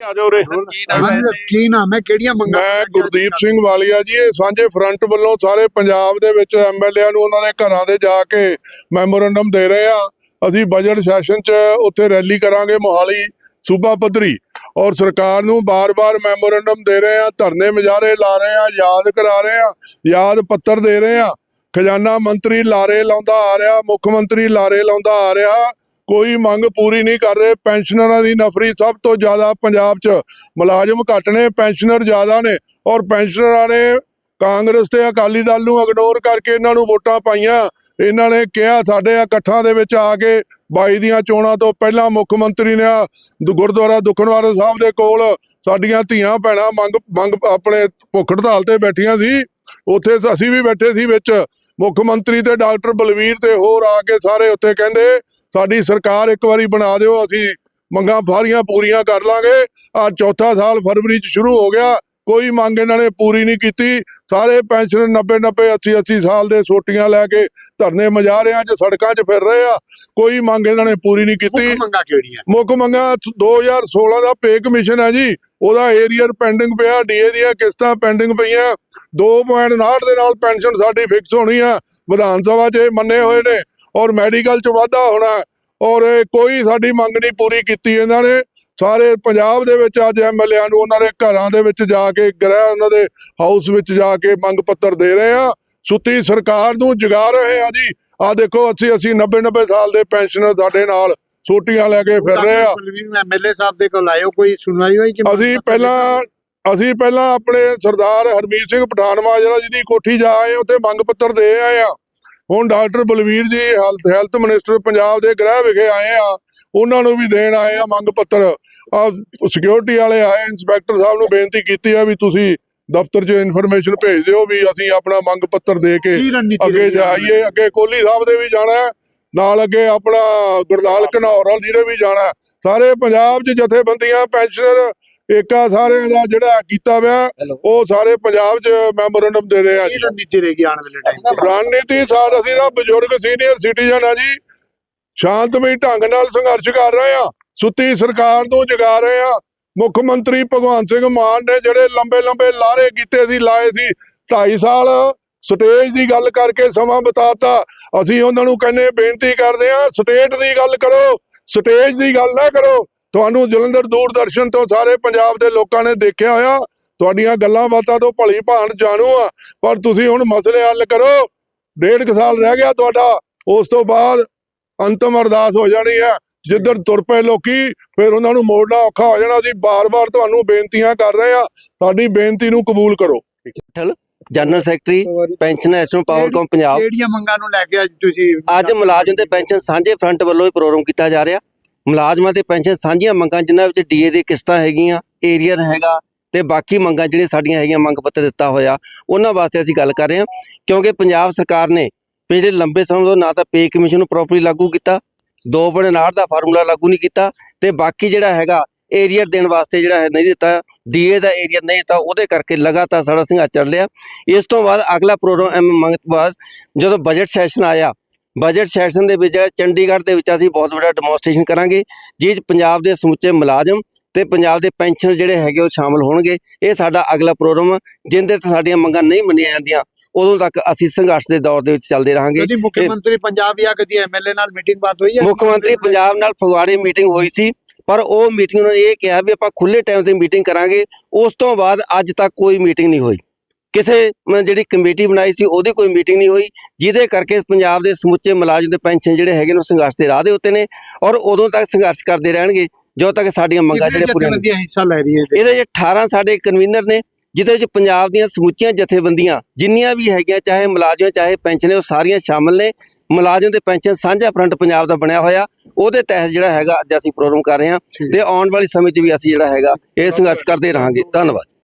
ਆ ਜਾਓ ਰੇ ਹਾਂਜੀ ਕੀ ਨਾਮ ਹੈ? ਕਿਹੜੀਆਂ ਮੰਗਾਂ ਮੈਂ ਗੁਰਦੀਪ ਸਿੰਘ ਵਾਲੀਆ ਜੀ ਇਹ ਸਾਂਝੇ ਫਰੰਟ ਵੱਲੋਂ ਸਾਰੇ ਪੰਜਾਬ ਦੇ ਵਿੱਚ ਐਮਐਲਏਆਂ ਨੂੰ ਉਹਨਾਂ ਦੇ ਘਰਾਂ ਦੇ ਜਾ ਕੇ ਮੈਮੋਰੰਡਮ ਦੇ ਰਹੇ ਆ ਅਸੀਂ ਬਜਟ ਸੈਸ਼ਨ 'ਚ ਉੱਥੇ ਰੈਲੀ ਕਰਾਂਗੇ ਮੋਹਾਲੀ ਸੂਬਾ ਪੱਧਰੀ। ਔਰ ਸਰਕਾਰ ਨੂੰ ਬਾਰ-ਬਾਰ ਮੈਮੋਰੰਡਮ ਦੇ ਰਹੇ ਆ ਧਰਨੇ ਮੁਜ਼ਾਹਰੇ ਲਾ ਰਹੇ ਆ ਯਾਦ ਕਰਾ ਰਹੇ ਆ ਯਾਦ ਪੱਤਰ ਦੇ ਰਹੇ ਆ ਖਜ਼ਾਨਾ ਮੰਤਰੀ ਲਾਰੇ ਲਾਉਂਦਾ ਆ ਰਿਹਾ ਮੁੱਖ ਮੰਤਰੀ ਲਾਰੇ ਲਾਉਂਦਾ ਆ ਰਿਹਾ। ਕੋਈ ਮੰਗ ਪੂਰੀ ਨਹੀਂ ਕਰ ਰਹੇ। ਪੈਨਸ਼ਨਰਾਂ ਦੀ ਨਫਰੀ ਸਭ ਤੋਂ ਜ਼ਿਆਦਾ ਪੰਜਾਬ 'ਚ। ਮੁਲਾਜ਼ਮ ਘੱਟ ਨੇ, ਪੈਨਸ਼ਨਰ ਜ਼ਿਆਦਾ ਨੇ ਔਰ ਪੈਨਸ਼ਨਰਾਂ ਨੇ ਕਾਂਗਰਸ ਤੇ ਅਕਾਲੀ ਦਲ ਨੂੰ ਇਗਨੋਰ ਕਰਕੇ ਇਹਨਾਂ ਨੂੰ ਵੋਟਾਂ ਪਾਈਆਂ। ਇਹਨਾਂ ਨੇ ਕਿਹਾ ਸਾਡੇ ਇਕੱਠਾਂ ਦੇ ਵਿੱਚ ਆ ਕੇ 22 ਦੀਆਂ ਚੋਣਾਂ ਤੋਂ ਪਹਿਲਾਂ ਮੁੱਖ ਮੰਤਰੀ ਨੇ ਗੁਰਦੁਆਰਾ ਦੁਖਨਵਾਰ ਸਾਹਿਬ ਦੇ ਕੋਲ ਸਾਡੀਆਂ ਧੀਆਂ ਭੈਣਾਂ ਮੰਗ ਮੰਗ ਆਪਣੇ ਭੁੱਖ ਹੜਤਾਲ ਤੇ ਬੈਠੀਆਂ ਸੀ। ਉੱਥੇ ਅਸੀਂ ਵੀ ਬੈਠੇ ਸੀ ਵਿੱਚ। ਮੁੱਖ ਮੰਤਰੀ ਤੇ ਡਾਕਟਰ ਬਲਵੀਰ ਤੇ ਹੋਰ ਆ ਕੇ ਸਾਰੇ ਉੱਥੇ ਕਹਿੰਦੇ, ਸਾਡੀ ਸਰਕਾਰ ਇੱਕ ਵਾਰੀ ਬਣਾ ਦਿਓ, ਅਸੀਂ ਮੰਗਾਂ ਸਾਰੀਆਂ ਪੂਰੀਆਂ ਕਰ ਲਾਂਗੇ। ਆ ਚੌਥਾ ਸਾਲ ਫਰਵਰੀ ਚ ਸ਼ੁਰੂ ਹੋ ਗਿਆ। ਕੋਈ ਮੰਗ ਇਹਨਾਂ ਨੇ ਪੂਰੀ ਨਹੀਂ ਕੀਤੀ। ਸਾਰੇ ਪੈਨਸ਼ਨ 90 90 80 80 ਸਾਲ ਦੇ ਸੋਟੀਆਂ ਲੈ ਕੇ ਧਰਨੇ ਮਜਾਰਿਆਂ 'ਚ ਸੜਕਾਂ 'ਚ ਫਿਰ ਰਹੇ ਆ। ਕੋਈ ਮੰਗ ਇਹਨਾਂ ਨੇ ਪੂਰੀ ਨਹੀਂ ਕੀਤੀ। ਮੁੱਖ ਮੰਗਾਂ ਕਿਹੜੀਆਂ ਮੁੱਖ ਮੰਗਾ 2016 ਦਾ ਪੇ ਕਮਿਸ਼ਨ ਹੈ ਜੀ। ਉਹਦਾ ਏਰੀਅਰ ਪੈਂਡਿੰਗ ਪਿਆ ਡੀਏ ਦੀਆਂ ਕਿਸ਼ਤਾਂ ਪੈਂਡਿੰਗ ਪਈਆਂ। 2.59 ਦੇ ਨਾਲ ਪੈਨਸ਼ਨ ਸਾਡੀ ਫਿਕਸ ਹੋਣੀ ਆ। ਵਿਧਾਨ ਸਭਾ 'ਚ ਇਹ ਮੰਨੇ ਹੋਏ ਨੇ ਔਰ ਮੈਡੀਕਲ 'ਚ ਵਾਧਾ ਹੋਣਾ। ਔਰ ਕੋਈ ਸਾਡੀ ਮੰਗ ਨਹੀਂ ਪੂਰੀ ਕੀਤੀ ਇਹਨਾਂ ਨੇ। ਸਾਰੇ ਪੰਜਾਬ ਦੇ ਵਿੱਚ ਅੱਜ ਐਮਐਲਏਆਂ ਨੂੰ ਉਹਨਾਂ ਦੇ ਘਰਾਂ ਦੇ ਵਿੱਚ ਜਾ ਕੇ ਗ੍ਰਹਿ ਉਹਨਾਂ ਦੇ ਹਾਊਸ ਵਿੱਚ ਜਾ ਕੇ ਮੰਗ ਪੱਤਰ ਦੇ ਰਹੇ ਆ ਸੁੱਤੀ ਸਰਕਾਰ ਨੂੰ ਜਗਾ ਰਹੇ ਆ ਜੀ। ਆ ਦੇਖੋ ਅਸੀਂ ਅਸੀਂ 90 90 ਸਾਲ ਦੇ ਪੈਨਸ਼ਨਰ ਸਾਡੇ ਨਾਲ ਛੋਟੀਆਂ ਲੈ ਕੇ ਫਿਰ ਰਹੇ ਆ ਐਮਐਲਏ ਸਾਹਿਬ ਦੇ ਕੋਲ ਆਇਓ ਕੋਈ ਸੁਣਵਾਈ ਹੋਈ ਕਿ ਅਸੀਂ ਪਹਿਲਾਂ ਅਸੀਂ ਪਹਿਲਾਂ ਆਪਣੇ ਸਰਦਾਰ ਹਰਮੀਤ ਸਿੰਘ ਪਠਾਨਮਾਜਰਾ ਜੀ ਦੀ ਕੋਠੀ ਜਾ ਆਏ ਉੱਥੇ ਮੰਗ ਪੱਤਰ ਦੇ ਆਏ ਆ ਹੁਣ ਡਾਕਟਰ ਬਲਵੀਰ ਜੀ ਹੈਲਥ ਹੈਲਥ ਮਿਨਿਸਟਰ ਪੰਜਾਬ ਦੇ ਗ੍ਰਹਿ ਵਿਖੇ ਆਏ ਆ ਉਹਨਾਂ ਨੂੰ ਵੀ ਦੇਣ ਆਏ ਆ ਮੰਗ ਪੱਤਰ ਆ ਸਿਕਿਉਰਿਟੀ ਵਾਲੇ ਆਏ ਇੰਸਪੈਕਟਰ ਸਾਹਿਬ ਨੂੰ ਬੇਨਤੀ ਕੀਤੀ ਆ ਵੀ ਤੁਸੀਂ ਦਫ਼ਤਰ 'ਚ ਇਨਫੋਰਮੇਸ਼ਨ ਭੇਜ ਦਿਓ ਵੀ ਅਸੀਂ ਆਪਣਾ ਮੰਗ ਪੱਤਰ ਦੇ ਕੇ ਅੱਗੇ? ਜਾਈਏ ਅੱਗੇ ਕੋਹਲੀ ਸਾਹਿਬ ਦੇ ਵੀ ਜਾਣਾ ਨਾਲ ਅੱਗੇ ਆਪਣਾ ਗੁਰਲਾਲ ਘਨੌਰ ਜੀ ਦੇ ਵੀ ਜਾਣਾ। ਸਾਰੇ ਪੰਜਾਬ 'ਚ ਜਥੇਬੰਦੀਆਂ ਪੈਨਸ਼ਨਰ ਏਕਾ ਸਾਰੇ ਦਾ ਜਿਹੜਾ ਕੀਤਾ ਹੋਇਆ ਉਹ ਸਾਰੇ ਪੰਜਾਬ 'ਚ ਮੈਮੋਰੰਡਮ ਦੇ ਰਹੇ ਆ ਜੀ। ਰਣਨੀਤੀ ਰਹੇਗੀ ਆਉਣ ਵਾਲੇ ਟਾਈਮ ਤੇ? ਰਣਨੀਤੀ ਸਾਡ ਅਸੀਂ ਤਾਂ ਬਜ਼ੁਰਗ ਸੀਨੀਅਰ ਸਿਟੀਜ਼ਨ ਆ ਜੀ। ਸ਼ਾਂਤਮਈ ਢੰਗ ਨਾਲ ਸੰਘਰਸ਼ ਕਰ ਰਹੇ ਆ ਸੁੱਤੀ ਸਰਕਾਰ ਨੂੰ ਜਗਾ ਰਹੇ ਆ। ਮੁੱਖ ਮੰਤਰੀ ਭਗਵੰਤ ਸਿੰਘ ਮਾਨ ਨੇ ਜਿਹੜੇ ਲੰਬੇ ਲੰਬੇ ਲਾਰੇ ਕੀਤੇ ਸੀ ਲਾਏ ਸੀ 2.5 ਸਾਲ ਸਟੇਜ ਦੀ ਗੱਲ ਕਰਕੇ ਸਮਾਂ ਬਿਤਾਤਾ। ਅਸੀਂ ਉਹਨਾਂ ਨੂੰ ਕਹਿੰਨੇ ਬੇਨਤੀ ਕਰਦੇ ਆ ਸਟੇਟ ਦੀ ਗੱਲ ਕਰੋ ਸਟੇਜ ਦੀ ਗੱਲ ਨਾ ਕਰੋ। ਤੁਹਾਨੂੰ ਜਲੰਧਰ ਦੂਰਦਰਸ਼ਨ ਤੋਂ ਸਾਰੇ ਪੰਜਾਬ ਦੇ ਲੋਕਾਂ ਨੇ ਦੇਖਿਆ ਹੋਇਆ ਤੁਹਾਡੀਆਂ ਗੱਲਾਂ ਬਾਤਾਂ ਤੋਂ ਭਲੀ ਭਾਂਤ ਜਾਣੂ ਆ। ਪਰ ਤੁਸੀਂ ਹੁਣ ਮਸਲੇ ਹੱਲ ਕਰੋ। ਡੇਢ ਕੁ ਸਾਲ ਰਹਿ ਗਿਆ ਤੁਹਾਡਾ ਉਸ ਤੋਂ ਬਾਅਦ ਅੰਤਮ ਅਰਦਾਸ ਹੋ ਜਾਣੀ ਹੈ। ਜਿੱਧਰ ਤੁਰ ਪਏ ਲੋਕੀ ਫਿਰ ਉਹਨਾਂ ਨੂੰ ਮੋੜਨਾ ਔਖਾ ਹੋ ਜਾਣਾ। ਅਸੀਂ ਬਾਰ-ਬਾਰ ਤੁਹਾਨੂੰ ਬੇਨਤੀਆਂ ਕਰ ਰਹੇ ਆ ਸਾਡੀ ਬੇਨਤੀ ਨੂੰ ਕਬੂਲ ਕਰੋ। ਜਨਰਲ ਸੈਕਟਰੀ ਪੈਨਸ਼ਨ ਐਸੋ ਪਾਵਰਕਾਮ ਪੰਜਾਬ। ਕਿਹੜੀਆਂ ਮੰਗਾਂ ਨੂੰ ਲੈ ਕੇ ਅੱਜ ਤੁਸੀਂ ਅੱਜ ਮੁਲਾਜ਼ਮ ਤੇ ਪੈਨਸ਼ਨ ਸਾਂਝੇ ਫਰੰਟ ਵੱਲੋਂ ਇਹ ਪ੍ਰੋਗਰਾਮ ਕੀਤਾ ਜਾ ਰਿਹਾ। ਮੁਲਾਜ਼ਮਾਂ ਤੇ ਪੈਨਸ਼ਨ ਸਾਂਝੀਆਂ ਮੰਗਾਂ, ਜਿਨ੍ਹਾਂ ਵਿੱਚ ਡੀਏ ਦੀ ਕਿਸ਼ਤਾਂ ਹੈਗੀਆਂ ਏਰੀਅਰ ਹੈਗਾ ਤੇ ਬਾਕੀ ਮੰਗਾਂ ਜਿਹੜੀਆਂ ਸਾਡੀਆਂ ਹੈਗੀਆਂ, ਮੰਗ ਪੱਤਰ ਦਿੱਤਾ ਹੋਇਆ, ਉਹਨਾਂ ਵਾਸਤੇ ਅਸੀਂ ਗੱਲ ਕਰ ਰਹੇ ਹਾਂ, ਕਿਉਂਕਿ ਪੰਜਾਬ ਸਰਕਾਰ ਨੇ ਪਿਛਲੇ ਲੰਬੇ ਸਮੇਂ ਤੋਂ ਨਾ ਤਾਂ ਪੇ ਕਮਿਸ਼ਨ ਨੂੰ ਪ੍ਰੋਪਰਲੀ ਲਾਗੂ ਕੀਤਾ 2.59 ਦਾ ਫਾਰਮੂਲਾ ਲਾਗੂ ਨਹੀਂ ਕੀਤਾ ਤੇ ਬਾਕੀ ਜਿਹੜਾ ਹੈਗਾ ਏਰੀਅਰ ਦੇਣ ਵਾਸਤੇ ਜਿਹੜਾ ਹੈ ਨਹੀਂ ਦਿੱਤਾ ਡੀਏ ਦਾ ਏਰੀਅਰ ਨਹੀਂ ਦਿੱਤਾ, ਉਹਦੇ ਕਰਕੇ ਲਗਾਤਾਰ ਸਾਡਾ ਸੰਘਰਸ਼ ਚੱਲ ਰਿਹਾ। ਇਸ ਤੋਂ ਬਾਅਦ ਅਗਲਾ ਪ੍ਰੋਗਰਾਮ ਮੰਗ ਤੋਂ ਬਾਅਦ ਜਦੋਂ ਬਜਟ ਸੈਸ਼ਨ ਆਇਆ ਬਜਟ ਸੈਸ਼ਨ ਦੇ ਵਿੱਚ ਚੰਡੀਗੜ੍ਹ ਦੇ ਵਿੱਚ ਅਸੀਂ ਬਹੁਤ ਵੱਡਾ ਡੈਮੋਨਸਟ੍ਰੇਸ਼ਨ ਕਰਾਂਗੇ। ਜਿਸ ਪੰਜਾਬ ਦੇ ਸਮੁੱਚੇ ਮੁਲਾਜ਼ਮ ਤੇ ਪੰਜਾਬ ਦੇ ਪੈਨਸ਼ਨ ਜਿਹੜੇ ਹੈਗੇ ਉਹ ਸ਼ਾਮਲ ਹੋਣਗੇ। ਇਹ ਸਾਡਾ ਅਗਲਾ ਪ੍ਰੋਗਰਾਮ ਆ, ਜਿਹਦੇ ਤੇ ਸਾਡੀਆਂ ਮੰਗਾਂ ਨਹੀਂ ਮੰਨੀਆਂ ਜਾਂਦੀਆਂ ਉਦੋਂ ਤੱਕ ਅਸੀਂ ਸੰਘਰਸ਼ ਦੇ ਦੌਰ ਦੇ ਵਿੱਚ ਚੱਲਦੇ ਰਹਾਂਗੇ। ਕਦੀ ਮੁੱਖ ਮੰਤਰੀ ਪੰਜਾਬ ਜਾਂ ਕਦੀ ਐਮਐਲਏ ਨਾਲ ਮੀਟਿੰਗ ਬਾਤ ਹੋਈ ਹੈ ਮੁੱਖ ਮੰਤਰੀ ਪੰਜਾਬ ਨਾਲ ਫਗਵਾੜੇ ਮੀਟਿੰਗ ਹੋਈ ਸੀ ਪਰ ਉਹ ਮੀਟਿੰਗ ਉਹਨਾਂ ਨੇ ਇਹ ਕਿਹਾ ਵੀ ਆਪਾਂ ਖੁੱਲੇ ਟਾਈਮ ਤੇ ਮੀਟਿੰਗ ਕਰਾਂਗੇ ਉਸ ਤੋਂ ਬਾਅਦ ਅੱਜ ਤੱਕ ਕੋਈ ਮੀਟਿੰਗ ਨਹੀਂ ਹੋਈ। ਕਿਸੇ ਜਿਹੜੀ ਕਮੇਟੀ ਬਣਾਈ ਸੀ ਉਹਦੀ ਕੋਈ ਮੀਟਿੰਗ ਨਹੀਂ ਹੋਈ ਜਿਹਦੇ ਕਰਕੇ ਪੰਜਾਬ ਦੇ ਸਮੁੱਚੇ ਮੁਲਾਜ਼ਮ ਦੇ ਪੈਨਸ਼ਨ ਜਿਹੜੇ ਹੈਗੇ ਨੇ ਉਹ ਸੰਘਰਸ਼ ਦੇ ਰਾਹ ਦੇ ਉੱਤੇ ਨੇ ਔਰ ਉਦੋਂ ਤੱਕ ਸੰਘਰਸ਼ ਕਰਦੇ ਰਹਿਣਗੇ ਜਦੋਂ ਤੱਕ ਸਾਡੀਆਂ ਮੰਗਾਂ ਜਿਹੜੇ ਪੂਰੀਆਂ ਨਹੀਂ ਹਿੱਸਾ ਲੈ ਰਹੀ ਹੈ ਇਹਦੇ ਵਿੱਚ 18 ਸਾਡੇ ਕਨਵੀਨਰ ਨੇ ਜਿਹਦੇ ਵਿੱਚ ਪੰਜਾਬ ਦੀਆਂ ਸਮੁੱਚੀਆਂ ਜਥੇਬੰਦੀਆਂ ਜਿੰਨੀਆਂ ਵੀ ਹੈਗੀਆਂ ਚਾਹੇ ਮੁਲਾਜ਼ਮ ਚਾਹੇ ਪੈਨਸ਼ਨ ਉਹ ਸਾਰੀਆਂ ਸ਼ਾਮਲ ਨੇ। ਮੁਲਾਜ਼ਮ ਤੇ ਪੈਨਸ਼ਨ ਸਾਂਝਾ ਫਰੰਟ ਪੰਜਾਬ ਦਾ ਬਣਿਆ ਹੋਇਆ ਉਹਦੇ ਤਹਿਤ ਜਿਹੜਾ ਹੈਗਾ ਅੱਜ ਅਸੀਂ ਪ੍ਰੋਗਰਾਮ ਕਰ ਰਹੇ ਹਾਂ ਤੇ ਆਉਣ ਵਾਲੇ ਸਮੇਂ 'ਚ ਵੀ ਅਸੀਂ ਜਿਹੜਾ ਹੈਗਾ ਇਹ ਸੰਘਰਸ਼ ਕਰਦੇ ਰਹਾਂਗੇ। ਧੰਨਵਾਦ।